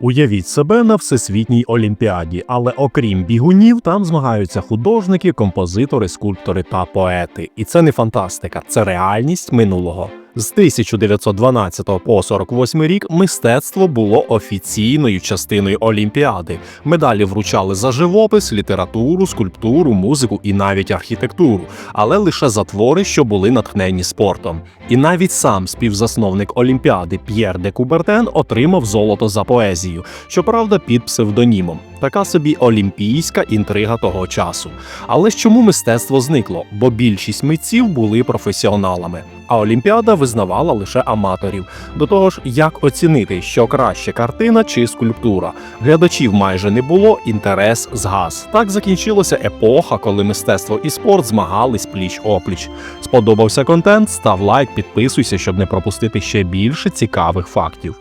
Уявіть себе на всесвітній олімпіаді, але окрім бігунів, там змагаються художники, композитори, скульптори та поети. І це не фантастика, це реальність минулого. З 1912 по 48 рік мистецтво було офіційною частиною Олімпіади. Медалі вручали за живопис, літературу, скульптуру, музику і навіть архітектуру, але лише за твори, що були натхнені спортом. І навіть сам співзасновник Олімпіади П'єр де Кубертен отримав золото за поезію, щоправда, під псевдонімом. Така собі олімпійська інтрига того часу. Але ж чому мистецтво зникло? Бо більшість митців були професіоналами, а Олімпіада визнавала лише аматорів. До того ж, як оцінити, що краще картина чи скульптура? Глядачів майже не було, інтерес згас. Так закінчилася епоха, коли мистецтво і спорт змагались пліч опліч. Сподобався контент? Став лайк, підписуйся, щоб не пропустити ще більше цікавих фактів.